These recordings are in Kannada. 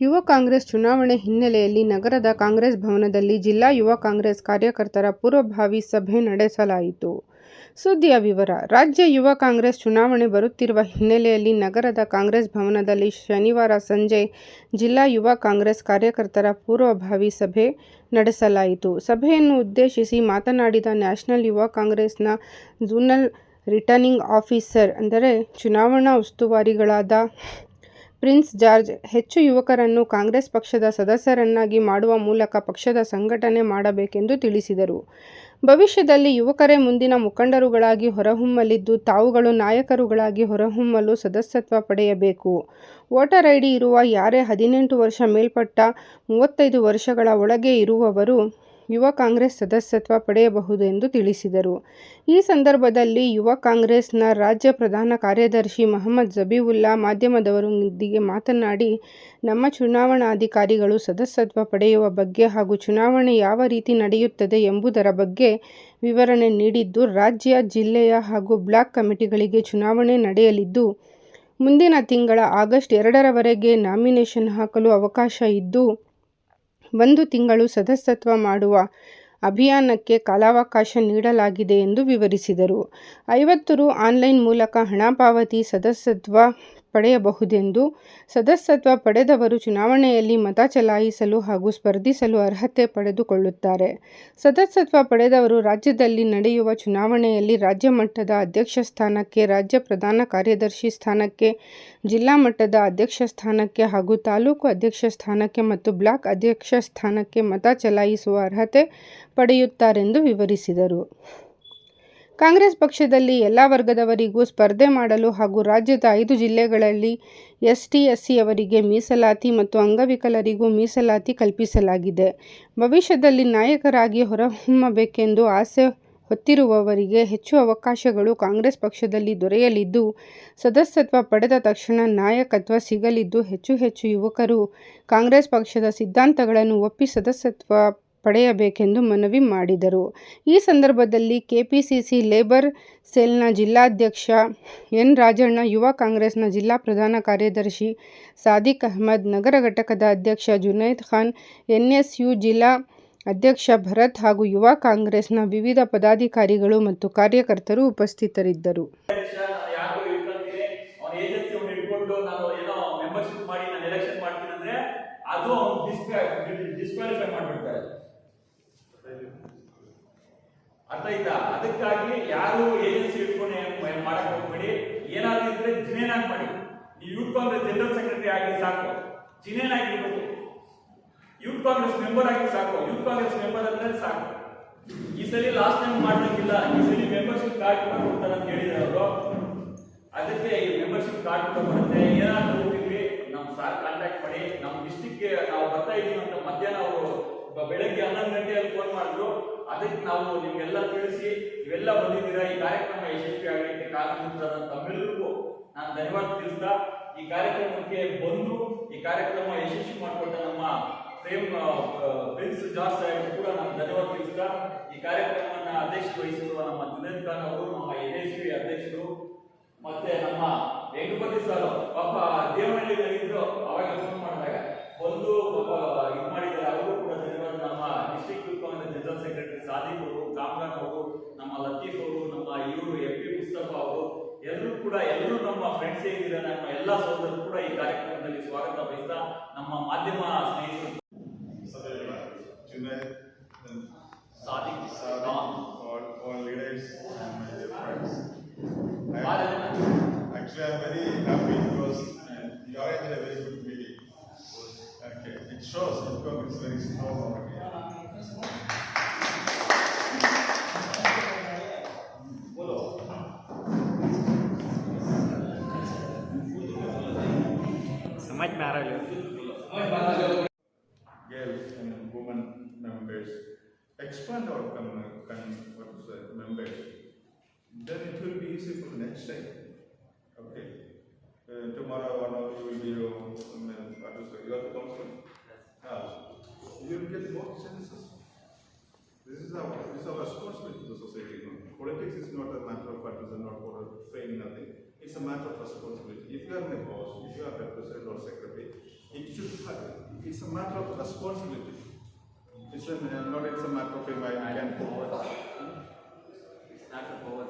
ಯುವ ಕಾಂಗ್ರೆಸ್ ಚುನಾವಣೆ ಹಿನ್ನೆಲೆಯಲ್ಲಿ ನಗರದ ಕಾಂಗ್ರೆಸ್ ಭವನದಲ್ಲಿ ಜಿಲ್ಲಾ ಯುವ ಕಾಂಗ್ರೆಸ್ ಕಾರ್ಯಕರ್ತರ ಪೂರ್ವಭಾವಿ ಸಭೆ ನಡೆಸಲಾಯಿತು. ಸುದ್ದಿಯ ವಿವರ, ರಾಜ್ಯ ಯುವ ಕಾಂಗ್ರೆಸ್ ಚುನಾವಣೆ ಬರುತ್ತಿರುವ ಹಿನ್ನೆಲೆಯಲ್ಲಿ ನಗರದ ಕಾಂಗ್ರೆಸ್ ಭವನದಲ್ಲಿ ಶನಿವಾರ ಸಂಜೆ ಜಿಲ್ಲಾ ಯುವ ಕಾಂಗ್ರೆಸ್ ಕಾರ್ಯಕರ್ತರ ಪೂರ್ವಭಾವಿ ಸಭೆ ನಡೆಸಲಾಯಿತು. ಸಭೆಯನ್ನು ಉದ್ದೇಶಿಸಿ ಮಾತನಾಡಿದ ನ್ಯಾಷನಲ್ ಯುವ ಕಾಂಗ್ರೆಸ್ನ ಝೋನಲ್ ರಿಟರ್ನಿಂಗ್ ಆಫೀಸರ್, ಅಂದರೆ ಚುನಾವಣಾ ಉಸ್ತುವಾರಿಗಳಾದ ಪ್ರಿನ್ಸ್ ಜಾರ್ಜ್, ಹೆಚ್ಚು ಯುವಕರನ್ನು ಕಾಂಗ್ರೆಸ್ ಪಕ್ಷದ ಸದಸ್ಯರನ್ನಾಗಿ ಮಾಡುವ ಮೂಲಕ ಪಕ್ಷದ ಸಂಘಟನೆ ಮಾಡಬೇಕೆಂದು ತಿಳಿಸಿದರು. ಭವಿಷ್ಯದಲ್ಲಿ ಯುವಕರೇ ಮುಂದಿನ ಮುಖಂಡರುಗಳಾಗಿ ಹೊರಹೊಮ್ಮಲಿದ್ದು, ತಾವುಗಳು ನಾಯಕರುಗಳಾಗಿ ಹೊರಹೊಮ್ಮಲು ಸದಸ್ಯತ್ವ ಪಡೆಯಬೇಕು. ವೋಟರ್ ಐಡಿ ಇರುವ ಯಾರೇ ಹದಿನೆಂಟು ವರ್ಷ ಮೇಲ್ಪಟ್ಟ, ಮೂವತ್ತೈದು ವರ್ಷಗಳ ಒಳಗೆ ಇರುವವರು ಯುವ ಕಾಂಗ್ರೆಸ್ ಸದಸ್ಯತ್ವ ಪಡೆಯಬಹುದು ಎಂದು ತಿಳಿಸಿದರು. ಈ ಸಂದರ್ಭದಲ್ಲಿ ಯುವ ಕಾಂಗ್ರೆಸ್ನ ರಾಜ್ಯ ಪ್ರಧಾನ ಕಾರ್ಯದರ್ಶಿ ಮಹಮ್ಮದ್ ಜಬೀವುಲ್ಲಾ ಮಾಧ್ಯಮದವರೊಂದಿಗೆ ಮಾತನಾಡಿ, ನಮ್ಮ ಚುನಾವಣಾಧಿಕಾರಿಗಳು ಸದಸ್ಯತ್ವ ಪಡೆಯುವ ಬಗ್ಗೆ ಹಾಗೂ ಚುನಾವಣೆ ಯಾವ ರೀತಿ ನಡೆಯುತ್ತದೆ ಎಂಬುದರ ಬಗ್ಗೆ ವಿವರಣೆ ನೀಡಿದ್ದು, ರಾಜ್ಯ, ಜಿಲ್ಲೆಯ ಹಾಗೂ ಬ್ಲಾಕ್ ಕಮಿಟಿಗಳಿಗೆ ಚುನಾವಣೆ ನಡೆಯಲಿದ್ದು, ಮುಂದಿನ ತಿಂಗಳ ಆಗಸ್ಟ್ ಎರಡರವರೆಗೆ ನಾಮಿನೇಷನ್ ಹಾಕಲು ಅವಕಾಶ ಇದ್ದು, ಒಂದು ತಿಂಗಳು ಸದಸ್ಯತ್ವ ಮಾಡುವ ಅಭಿಯಾನಕ್ಕೆ ಕಾಲಾವಕಾಶ ನೀಡಲಾಗಿದೆ ಎಂದು ವಿವರಿಸಿದರು. ಐವತ್ತು ರೂ. ಆನ್ಲೈನ್ ಮೂಲಕ ಹಣ ಪಾವತಿ ಸದಸ್ಯತ್ವ ಪಡೆಯಬಹುದೆಂದು, ಸದಸ್ಯತ್ವ ಪಡೆದವರು ಚುನಾವಣೆಯಲ್ಲಿ ಮತ ಚಲಾಯಿಸಲು ಹಾಗೂ ಸ್ಪರ್ಧಿಸಲು ಅರ್ಹತೆ ಪಡೆದುಕೊಳ್ಳುತ್ತಾರೆ. ಸದಸ್ಯತ್ವ ಪಡೆದವರು ರಾಜ್ಯದಲ್ಲಿ ನಡೆಯುವ ಚುನಾವಣೆಯಲ್ಲಿ ರಾಜ್ಯ ಮಟ್ಟದ ಅಧ್ಯಕ್ಷ ಸ್ಥಾನಕ್ಕೆ, ರಾಜ್ಯ ಪ್ರಧಾನ ಕಾರ್ಯದರ್ಶಿ ಸ್ಥಾನಕ್ಕೆ, ಜಿಲ್ಲಾ ಮಟ್ಟದ ಅಧ್ಯಕ್ಷ ಸ್ಥಾನಕ್ಕೆ ಹಾಗೂ ತಾಲೂಕು ಅಧ್ಯಕ್ಷ ಸ್ಥಾನಕ್ಕೆ ಮತ್ತು ಬ್ಲಾಕ್ ಅಧ್ಯಕ್ಷ ಸ್ಥಾನಕ್ಕೆ ಮತ ಚಲಾಯಿಸುವ ಅರ್ಹತೆ ಪಡೆಯುತ್ತಾರೆಂದು ವಿವರಿಸಿದರು. ಕಾಂಗ್ರೆಸ್ ಪಕ್ಷದಲ್ಲಿ ಎಲ್ಲ ವರ್ಗದವರಿಗೂ ಸ್ಪರ್ಧೆ ಮಾಡಲು ಹಾಗೂ ರಾಜ್ಯದ ಐದು ಜಿಲ್ಲೆಗಳಲ್ಲಿ ಎಸ್ಟಿ, ಅವರಿಗೆ ಮೀಸಲಾತಿ ಮತ್ತು ಅಂಗವಿಕಲರಿಗೂ ಮೀಸಲಾತಿ ಕಲ್ಪಿಸಲಾಗಿದೆ. ಭವಿಷ್ಯದಲ್ಲಿ ನಾಯಕರಾಗಿ ಹೊರಹೊಮ್ಮಬೇಕೆಂದು ಆಸೆ ಹೊತ್ತಿರುವವರಿಗೆ ಹೆಚ್ಚು ಅವಕಾಶಗಳು ಕಾಂಗ್ರೆಸ್ ಪಕ್ಷದಲ್ಲಿ ದೊರೆಯಲಿದ್ದು, ಸದಸ್ಯತ್ವ ಪಡೆದ ತಕ್ಷಣ ನಾಯಕತ್ವ ಸಿಗಲಿದ್ದು, ಹೆಚ್ಚು ಹೆಚ್ಚು ಯುವಕರು ಕಾಂಗ್ರೆಸ್ ಪಕ್ಷದ ಸಿದ್ಧಾಂತಗಳನ್ನು ಒಪ್ಪಿ ಸದಸ್ಯತ್ವ ಪಡೆಯಬೇಕೆಂದು ಮನವಿ ಮಾಡಿದರು. ಈ ಸಂದರ್ಭದಲ್ಲಿ ಕೆಪಿಸಿಸಿ ಲೇಬರ್ ಸೆಲ್ನ ಜಿಲ್ಲಾಧ್ಯಕ್ಷ ಎನ್. ರಾಜಣ್ಣ, ಯುವ ಕಾಂಗ್ರೆಸ್ನ ಜಿಲ್ಲಾ ಪ್ರಧಾನ ಕಾರ್ಯದರ್ಶಿ ಸಾದಿಕ್ ಅಹ್ಮದ್, ನಗರ ಘಟಕದ ಅಧ್ಯಕ್ಷ ಜುನೈದ್ ಖಾನ್, ಎನ್ಎಸ್ಯು ಜಿಲ್ಲಾ ಅಧ್ಯಕ್ಷ ಭರತ್ ಹಾಗೂ ಯುವ ಕಾಂಗ್ರೆಸ್ನ ವಿವಿಧ ಪದಾಧಿಕಾರಿಗಳು ಮತ್ತು ಕಾರ್ಯಕರ್ತರು ಉಪಸ್ಥಿತರಿದ್ದರು. ಅದು ಡಿಸ್ಕ್ವಾಲಿಫೈ ಮಾಡ್ಬಿಡ್ತಾರೆ ಅರ್ಥ ಆಯ್ತಾ? ಅದಕ್ಕಾಗಿ ಯಾರು ಏಜೆನ್ಸಿ ಇಟ್ಕೊಂಡು ಮಾಡಕ್ ಹೋಗ್ಬೇಡಿ. ಏನಾದ್ರು ಇದ್ರೆ ಜಿನೇನ್ ಆಗಿ ಮಾಡಿ. ನೀವು ಯೂತ್ ಕಾಂಗ್ರೆಸ್ ಜನರಲ್ ಸೆಕ್ರೆಟರಿ ಆಗಿ ಸಾಕು. ಜಿನೇನ್ ಆಗಿರ್ಬೇಕು. ಯೂತ್ ಕಾಂಗ್ರೆಸ್ ಮೆಂಬರ್ ಆಗಿ ಸಾಕು. ಯೂತ್ ಕಾಂಗ್ರೆಸ್ ಮೆಂಬರ್ ಅಂದ್ರೆ ಸಾಕು. ಈ ಸಲ ಲಾಸ್ಟ್ ಟೈಮ್ ಮಾಡ್ಲಿಕ್ಕಿಲ್ಲ. ಈ ಸಲ ಮೆಂಬರ್ಶಿಪ್ ಕಾರ್ಡ್ ಕೂಡ ಕೊಡ್ತಾರೆ ಅಂತ ಹೇಳಿದ್ರು ಅವರು. ಅದಕ್ಕೆ ಈ ಮೆಂಬರ್ಶಿಪ್ ಕಾರ್ಡ್ ಕೂಡ ಬರುತ್ತೆ ಏನಾದ್ರು ಹೋಗಿದ್ವಿ ನಮ್ಮ ಸಾರ್ ಕಾಂಟ್ಯಾಕ್ಟ್ ಮಾಡಿ. ನಮ್ಮ ಡಿಸ್ಟಿಕ್ ನಾವು ಬರ್ತಾ ಇದೀವಿ ಅಂತ ಮಧ್ಯಾಹ್ನ ಅವರು ಬೆಳಗ್ಗೆ ಹನ್ನೊಂದು ಗಂಟೆಯಲ್ಲಿ ಫೋನ್ ಮಾಡಿದ್ರು. ಅದಕ್ಕೆ ನಾವು ನಿಮ್ಗೆಲ್ಲ ತಿಳಿಸಿ ಇವೆಲ್ಲ ಬಂದಿದ್ದೀರಾ? ಈ ಕಾರ್ಯಕ್ರಮ ಯಶಸ್ವಿ ಆಗಲಿಕ್ಕೆ ಕಾರಣ ತಮ್ಮೆಲ್ಲರಿಗೂ ನಾನು ಧನ್ಯವಾದ ತಿಳಿಸ್ತಾ, ಈ ಕಾರ್ಯಕ್ರಮಕ್ಕೆ ಬಂದು, ಈ ಕಾರ್ಯಕ್ರಮ ಯಶಸ್ವಿ ಮಾಡಿಕೊಟ್ಟ ನಮ್ಮ ಪ್ರೇಮ್ ಪ್ರಿನ್ಸ್ ಜಾರ್ಜ್ ಸಾಹೇಬ್ ಕೂಡ ನಾನು ಧನ್ಯವಾದ ತಿಳಿಸ್ತಾ, ಈ ಕಾರ್ಯಕ್ರಮವನ್ನು ಅಧ್ಯಕ್ಷ ವಹಿಸಿರುವ ನಮ್ಮ ಜುನೇದ್ ಖಾನ್ ಅವರು, ನಮ್ಮ ಎನ್ ಎಸ್ ಪಿ ಅಧ್ಯಕ್ಷರು, ಮತ್ತೆ ನಮ್ಮ ವೆಂಕಟಪತಿ ಸರ್ ಪಾಪ ದೇವನಹಳ್ಳಿಯಲ್ಲಿದ್ರು ಅವಾಗ ಫೋನ್ ಮಾಡಿದಾಗ ಒಂದು ಪಾಪ ಇದು ಮಾಡಿದ್ದಾರೆ, ಅವರು ನಮ್ಮ ಡಿಸ್ಟ್ರಿಕ್ಟ್ ಗ್ರೂಪ್ನ ಜನರಲ್ ಸೆಕ್ರೆಟರಿ ಸಾದಿಕ್ ಅವರು ಕಾಮ್ರಾನ್ ಅವರು ನಮ್ಮ ಲತೀಫ್ ಅವರು ನಮ್ಮ ಇವರು ಎಂ ಪಿ ಅವರು ಎಲ್ಲರೂ ಕೂಡ ಎಲ್ಲರೂ ನಮ್ಮ ಫ್ರೆಂಡ್ಸ್ ಏನಿದೆ ನಮ್ಮ ಎಲ್ಲ ಸಹೋದರರು ಕೂಡ ಈ ಕಾರ್ಯಕ್ರಮದಲ್ಲಿ ಸ್ವಾಗತ ಬಯಸ್ತಾ ನಮ್ಮ ಮಾಧ್ಯಮ ಸ್ನೇಹಿತರು. It shows, it's very small. much matter. Girls and women members expand our com- com- what's. Then it will be easy for next time. Okay. Uh, tomorrow one of you will be your, um, what is it, your council. Uh, you will get more chances. This is our, this is our responsibility to the society. No? Politics is not a matter of partisan or for fame, nothing. It's a matter of responsibility. If you are a boss, if you are a president or secretary, it should happen. it's a matter of responsibility. It's a, not it's a matter of if I can. Forward. It's not a power.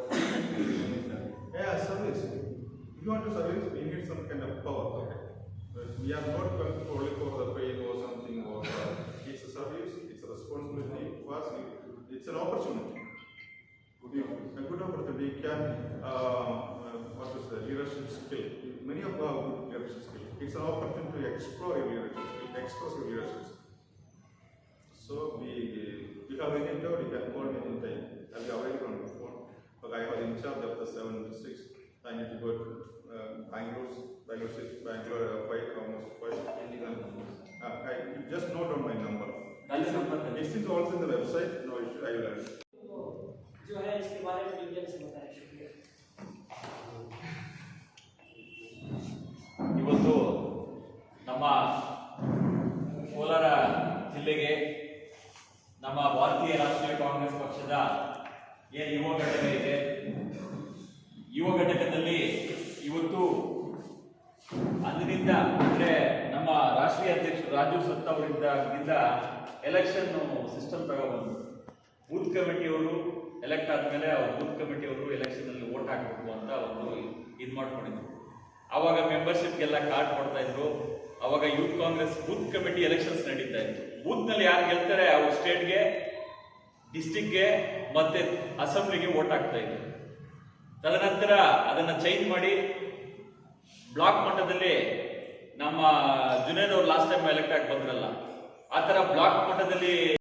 yeah, service. If you want to service, we need some kind of power. Okay. We are not going to only for the pay or something or uh, it's a service, it's a responsibility us. It's an opportunity. A good opportunity can, uh, what is the leadership skill? Many of our good leadership skill. It's an opportunity to explore your leadership skill, express your leadership skill. So we, we have any doubt, you can call me anytime. I'll be available on the phone. But I was in charge of the seven districts. I need to go to uh, Bangalore, Bangalore City, Bangalore, uh, five, almost five. Uh, I, just note down my number. Number. It's also in the website, no issue, I will add. ಭಾರತೀಯ ರಾಷ್ಟ್ರೀಯ ಕಾಂಗ್ರೆಸ್ ಪಕ್ಷದ ಏನು ಯುವ ಘಟಕ ಇದೆ. ಯುವ ಘಟಕದಲ್ಲಿ ಇವತ್ತು ಅಂದಿನಿಂದ, ಅಂದ್ರೆ ನಮ್ಮ ರಾಷ್ಟ್ರೀಯ ಅಧ್ಯಕ್ಷ ರಾಜೀವ್ ಸತ್ತ ಅವರಿಂದ ಎಲೆಕ್ಷನ್ ಸಿಸ್ಟಮ್ ತಗೊಬಂದು ಬೂತ್ ಕಮಿಟಿಯವರು ಎಲೆಕ್ಟ್ ಆದ್ಮೇಲೆ ಅವ್ರು ಬೂತ್ ಕಮಿಟಿಯವರು ಎಲೆಕ್ಷನ್ ಅಲ್ಲಿ ವೋಟ್ ಹಾಕಬೇಕು ಅಂತ ಒಂದು ಇದು ಮಾಡ್ಕೊಂಡಿದ್ರು. ಅವಾಗ ಮೆಂಬರ್ಶಿಪ್ಗೆಲ್ಲ ಕಾರ್ಡ್ ಕೊಡ್ತಾ ಇದ್ರು. ಅವಾಗ youth Congress booth committee elections ನಡೀತಾ ಇತ್ತು. ಬೂತ್ನಲ್ಲಿ ಯಾರು ಗೆಲ್ತಾರೆ? ಅವ್ರ ಸ್ಟೇಟ್ಗೆ ಡಿಸ್ಟಿಕ್ಗೆ ಮತ್ತೆ ಅಸೆಂಬ್ಲಿಗೆ ವೋಟ್ ಆಗ್ತಾ ಇದೆ ತದನಂತರ ಅದನ್ನು ಚೇಂಜ್ ಮಾಡಿ ಬ್ಲಾಕ್ ಮಟ್ಟದಲ್ಲಿ ನಮ್ಮ ಜುನೇದ್ ಅವ್ರು ಲಾಸ್ಟ್ ಟೈಮ್ ಎಲೆಕ್ಟ್ ಆಗಿ ಬಂದ್ರಲ್ಲ, ಆ ಥರ ಬ್ಲಾಕ್ ಮಟ್ಟದಲ್ಲಿ